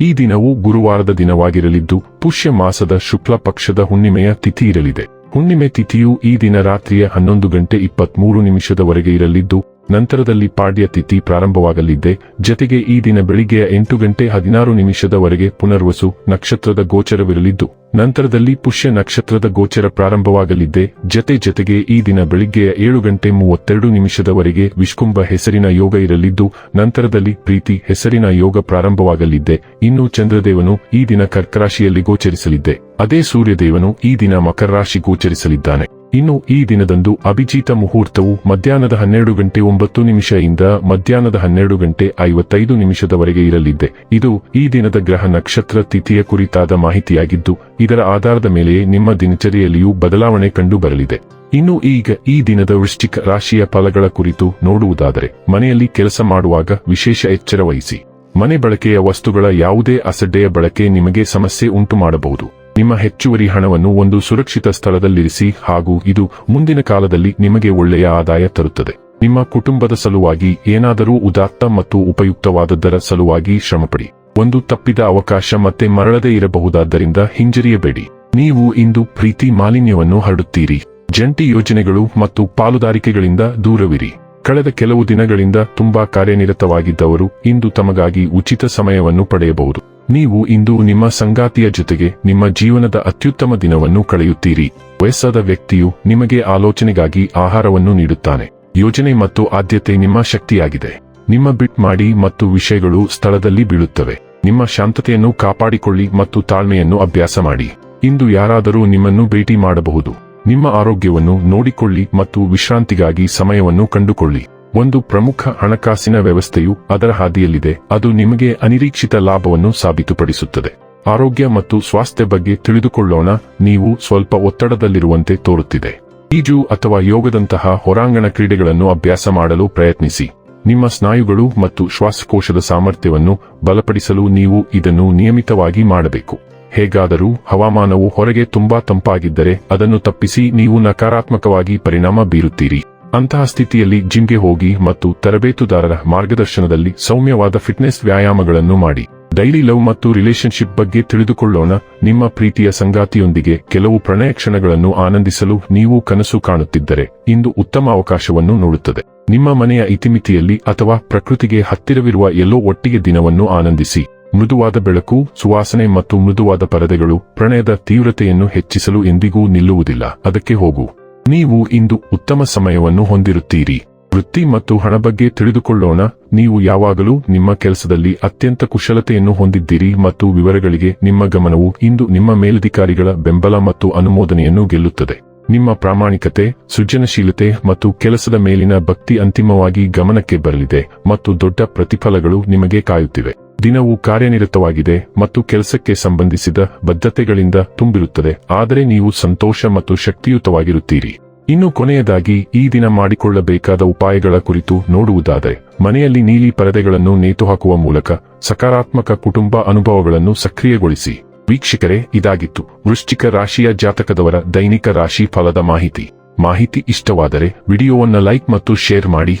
ಈ ದಿನವು ಗುರುವಾರದ ದಿನವಾಗಿರಲಿದ್ದು, ಪುಷ್ಯ ಮಾಸದ ಶುಕ್ಲ ಪಕ್ಷದ ಹುಣ್ಣಿಮೆಯ ತಿಥಿ ಇರಲಿದೆ. ಹುಣ್ಣಿಮೆ ತಿಥಿಯು ಈ ದಿನ ರಾತ್ರಿಯ ಹನ್ನೊಂದು ಗಂಟೆ ಇಪ್ಪತ್ಮೂರು ನಿಮಿಷದವರೆಗೆ ಇರಲಿದ್ದು ನಂತರದಲ್ಲಿ ಪಾಡ್ಯ ತಿಥಿ ಪ್ರಾರಂಭವಾಗಲಿದ್ದೆ ಜತೆಗೆ ಈ ದಿನ ಬೆಳಿಗ್ಗೆಯ ಎಂಟು ಗಂಟೆ ಹದಿನಾರು ನಿಮಿಷದವರೆಗೆ ಪುನರ್ವಸು ನಕ್ಷತ್ರದ ಗೋಚರವಿರಲಿದ್ದು, ನಂತರದಲ್ಲಿ ಪುಷ್ಯ ನಕ್ಷತ್ರದ ಗೋಚರ ಪ್ರಾರಂಭವಾಗಲಿದ್ದೆ ಜತೆ ಜತೆಗೆ ಈ ದಿನ ಬೆಳಿಗ್ಗೆಯ ಏಳು ಗಂಟೆ ಮೂವತ್ತೆರಡು ನಿಮಿಷದವರೆಗೆ ವಿಷ್ಕುಂಭ ಹೆಸರಿನ ಯೋಗ ಇರಲಿದ್ದು, ನಂತರದಲ್ಲಿ ಪ್ರೀತಿ ಹೆಸರಿನ ಯೋಗ ಪ್ರಾರಂಭವಾಗಲಿದ್ದೆ ಇನ್ನು ಚಂದ್ರದೇವನು ಈ ದಿನ ಕರ್ಕರಾಶಿಯಲ್ಲಿ ಗೋಚರಿಸಲಿದ್ದೆ ಅದೇ ಸೂರ್ಯದೇವನು ಈ ದಿನ ಮಕರ ರಾಶಿ ಗೋಚರಿಸಲಿದ್ದಾನೆ. ಇನ್ನು ಈ ದಿನದಂದು ಅಭಿಜಿತ ಮುಹೂರ್ತವು ಮಧ್ಯಾಹ್ನದ ಹನ್ನೆರಡು ಗಂಟೆ ಒಂಬತ್ತು ನಿಮಿಷದಿಂದ ಮಧ್ಯಾಹ್ನದ ಹನ್ನೆರಡು ಗಂಟೆ ಐವತ್ತೈದು ನಿಮಿಷದವರೆಗೆ ಇರಲಿದೆ ಇದು ಈ ದಿನದ ಗ್ರಹ ನಕ್ಷತ್ರ ತಿಥಿಯ ಕುರಿತಾದ ಮಾಹಿತಿಯಾಗಿದ್ದು, ಇದರ ಆಧಾರದ ಮೇಲೆ ನಿಮ್ಮ ದಿನಚರಿಯಲ್ಲಿಯೂ ಬದಲಾವಣೆ ಕಂಡು ಬರಲಿದೆ ಇನ್ನು ಈಗ ಈ ದಿನದ ವೃಶ್ಚಿಕ ರಾಶಿಯ ಫಲಗಳ ಕುರಿತು ನೋಡುವುದಾದರೆ, ಮನೆಯಲ್ಲಿ ಕೆಲಸ ಮಾಡುವಾಗ ವಿಶೇಷ ಎಚ್ಚರ ವಹಿಸಿ ಮನೆ ಬಳಕೆಯ ವಸ್ತುಗಳ ಯಾವುದೇ ಅಸಡ್ಡೆಯ ಬಳಕೆ ನಿಮಗೆ ಸಮಸ್ಯೆ ಉಂಟು ಮಾಡಬಹುದು ನಿಮ್ಮ ಹೆಚ್ಚುವರಿ ಹಣವನ್ನು ಒಂದು ಸುರಕ್ಷಿತ ಸ್ಥಳದಲ್ಲಿರಿಸಿ ಹಾಗೂ ಇದು ಮುಂದಿನ ಕಾಲದಲ್ಲಿ ನಿಮಗೆ ಒಳ್ಳೆಯ ಆದಾಯ ತರುತ್ತದೆ. ನಿಮ್ಮ ಕುಟುಂಬದ ಸಲುವಾಗಿ ಏನಾದರೂ ಉದಾತ್ತ ಮತ್ತು ಉಪಯುಕ್ತವಾದದ್ದರ ಸಲುವಾಗಿ ಶ್ರಮಪಡಿ. ಒಂದು ತಪ್ಪಿದ ಅವಕಾಶ ಮತ್ತೆ ಮರಳದೇ ಇರಬಹುದಾದ್ದರಿಂದ ಹಿಂಜರಿಯಬೇಡಿ. ನೀವು ಇಂದು ಪ್ರೀತಿ ಮಾಲಿನ್ಯವನ್ನು ಹರಡುತ್ತೀರಿ. ಜಂಟಿ ಯೋಜನೆಗಳು ಮತ್ತು ಪಾಲುದಾರಿಕೆಗಳಿಂದ ದೂರವಿರಿ. ಕಳೆದ ಕೆಲವು ದಿನಗಳಿಂದ ತುಂಬಾ ಕಾರ್ಯನಿರತವಾಗಿದ್ದವರು ಇಂದು ತಮಗಾಗಿ ಉಚಿತ ಸಮಯವನ್ನು ಪಡೆಯಬಹುದು. ನೀವು ಇಂದು ನಿಮ್ಮ ಸಂಗಾತಿಯ ಜೊತೆಗೆ ನಿಮ್ಮ ಜೀವನದ ಅತ್ಯುತ್ತಮ ದಿನವನ್ನು ಕಳೆಯುತ್ತೀರಿ. ವಯಸ್ಸಾದ ವ್ಯಕ್ತಿಯು ನಿಮಗೆ ಆಲೋಚನೆಗಾಗಿ ಆಹಾರವನ್ನು ನೀಡುತ್ತಾನೆ. ಯೋಜನೆ ಮತ್ತು ಆದ್ಯತೆ ನಿಮ್ಮ ಶಕ್ತಿಯಾಗಿದೆ. ನಿಮ್ಮ ಬಿಟ್ ಮಾಡಿ ಮತ್ತು ವಿಷಯಗಳು ಸ್ಥಳದಲ್ಲಿ ಬೀಳುತ್ತವೆ. ನಿಮ್ಮ ಶಾಂತತೆಯನ್ನು ಕಾಪಾಡಿಕೊಳ್ಳಿ ಮತ್ತು ತಾಳ್ಮೆಯನ್ನು ಅಭ್ಯಾಸ ಮಾಡಿ. ಇಂದು ಯಾರಾದರೂ ನಿಮ್ಮನ್ನು ಭೇಟಿ ಮಾಡಬಹುದು. ನಿಮ್ಮ ಆರೋಗ್ಯವನ್ನು ನೋಡಿಕೊಳ್ಳಿ ಮತ್ತು ವಿಶ್ರಾಂತಿಗಾಗಿ ಸಮಯವನ್ನು ಕಂಡುಕೊಳ್ಳಿ. ಒಂದು ಪ್ರಮುಖ ಹಣಕಾಸಿನ ವ್ಯವಸ್ಥೆಯು ಅದರ ಹಾದಿಯಲ್ಲಿದೆ. ಅದು ನಿಮಗೆ ಅನಿರೀಕ್ಷಿತ ಲಾಭವನ್ನು ಸಾಬೀತುಪಡಿಸುತ್ತದೆ. ಆರೋಗ್ಯ ಮತ್ತು ಸ್ವಾಸ್ಥ್ಯ ಬಗ್ಗೆ ತಿಳಿದುಕೊಳ್ಳೋಣ. ನೀವು ಸ್ವಲ್ಪ ಒತ್ತಡದಲ್ಲಿರುವಂತೆ ತೋರುತ್ತಿದೆ. ಈಜು ಅಥವಾ ಯೋಗದಂತಹ ಹೊರಾಂಗಣ ಕ್ರೀಡೆಗಳನ್ನು ಅಭ್ಯಾಸ ಮಾಡಲು ಪ್ರಯತ್ನಿಸಿ. ನಿಮ್ಮ ಸ್ನಾಯುಗಳು ಮತ್ತು ಶ್ವಾಸಕೋಶದ ಸಾಮರ್ಥ್ಯವನ್ನು ಬಲಪಡಿಸಲು ನೀವು ಇದನ್ನು ನಿಯಮಿತವಾಗಿ ಮಾಡಬೇಕು. ಹೇಗಾದರೂ ಹವಾಮಾನವು ಹೊರಗೆ ತುಂಬಾ ತಂಪಾಗಿದ್ದರೆ ಅದನ್ನು ತಪ್ಪಿಸಿ ನೀವು ನಕಾರಾತ್ಮಕವಾಗಿ ಪರಿಣಾಮ ಬೀರುತ್ತೀರಿ. ಅಂತಹ ಸ್ಥಿತಿಯಲ್ಲಿ ಜಿಮ್ಗೆ ಹೋಗಿ ಮತ್ತು ತರಬೇತುದಾರರ ಮಾರ್ಗದರ್ಶನದಲ್ಲಿ ಸೌಮ್ಯವಾದ ಫಿಟ್ನೆಸ್ ವ್ಯಾಯಾಮಗಳನ್ನು ಮಾಡಿ. ಡೈಲಿ ಲವ್ ಮತ್ತು ರಿಲೇಶನ್ಶಿಪ್ ಬಗ್ಗೆ ತಿಳಿದುಕೊಳ್ಳೋಣ. ನಿಮ್ಮ ಪ್ರೀತಿಯ ಸಂಗಾತಿಯೊಂದಿಗೆ ಕೆಲವು ಪ್ರಣಯ ಕ್ಷಣಗಳನ್ನು ಆನಂದಿಸಲು ನೀವು ಕನಸು ಕಾಣುತ್ತಿದ್ದರೆ ಇಂದು ಉತ್ತಮ ಅವಕಾಶವನ್ನು ನೋಡುತ್ತದೆ. ನಿಮ್ಮ ಮನೆಯ ಇತಿಮಿತಿಯಲ್ಲಿ ಅಥವಾ ಪ್ರಕೃತಿಗೆ ಹತ್ತಿರವಿರುವ ಎಲ್ಲೋ ಒಟ್ಟಿಗೆ ದಿನವನ್ನು ಆನಂದಿಸಿ. ಮೃದುವಾದ ಬೆಳಕು, ಸುವಾಸನೆ ಮತ್ತು ಮೃದುವಾದ ಪರದೆಗಳು ಪ್ರಣಯದ ತೀವ್ರತೆಯನ್ನು ಹೆಚ್ಚಿಸಲು ಎಂದಿಗೂ ನಿಲ್ಲುವುದಿಲ್ಲ. ಅದಕ್ಕೆ ಹೋಗು. ನೀವು ಇಂದು ಉತ್ತಮ ಸಮಯವನ್ನು ಹೊಂದಿರುತ್ತೀರಿ. ವೃತ್ತಿ ಮತ್ತು ಹಣ ಬಗ್ಗೆ ತಿಳಿದುಕೊಳ್ಳೋಣ. ನೀವು ಯಾವಾಗಲೂ ನಿಮ್ಮ ಕೆಲಸದಲ್ಲಿ ಅತ್ಯಂತ ಕುಶಲತೆಯನ್ನು ಹೊಂದಿದ್ದೀರಿ ಮತ್ತು ವಿವರಗಳಿಗೆ ನಿಮ್ಮ ಗಮನವು ಇಂದು ನಿಮ್ಮ ಮೇಲಧಿಕಾರಿಗಳ ಬೆಂಬಲ ಮತ್ತು ಅನುಮೋದನೆಯನ್ನು ಗೆಲ್ಲುತ್ತದೆ. ನಿಮ್ಮ ಪ್ರಾಮಾಣಿಕತೆ, ಸೃಜನಶೀಲತೆ ಮತ್ತು ಕೆಲಸದ ಮೇಲಿನ ಭಕ್ತಿ ಅಂತಿಮವಾಗಿ ಗಮನಕ್ಕೆ ಬರಲಿದೆ ಮತ್ತು ದೊಡ್ಡ ಪ್ರತಿಫಲಗಳು ನಿಮಗೆ ಕಾಯುತ್ತಿವೆ. ದಿನವು ಕಾರ್ಯನಿರತವಾಗಿದೆ ಮತ್ತು ಕೆಲಸಕ್ಕೆ ಸಂಬಂಧಿಸಿದ ಬದ್ಧತೆಗಳಿಂದ ತುಂಬಿರುತ್ತದೆ. ಆದರೆ ನೀವು ಸಂತೋಷ ಮತ್ತು ಶಕ್ತಿಯುತವಾಗಿರುತ್ತೀರಿ. ಇನ್ನು ಕೊನೆಯದಾಗಿ, ಈ ದಿನ ಮಾಡಿಕೊಳ್ಳಬೇಕಾದ ಉಪಾಯಗಳ ಕುರಿತು ನೋಡುವುದಾದರೆ, ಮನೆಯಲ್ಲಿ ನೀಲಿ ಪರದೆಗಳನ್ನು ನೇತುಹಾಕುವ ಮೂಲಕ ಸಕಾರಾತ್ಮಕ ಕುಟುಂಬ ಅನುಭವಗಳನ್ನು ಸಕ್ರಿಯಗೊಳಿಸಿ. ವೀಕ್ಷಕರೇ, ಇದಾಗಿತ್ತು. ವೃಶ್ಚಿಕ ರಾಶಿಯ ಜಾತಕದವರ ದೈನಿಕ ರಾಶಿ ಫಲದ ಮಾಹಿತಿ. ಮಾಹಿತಿ ಇಷ್ಟವಾದರೆ, ವಿಡಿಯೋವನ್ನು ಲೈಕ್ ಮತ್ತು ಶೇರ್ ಮಾಡಿ.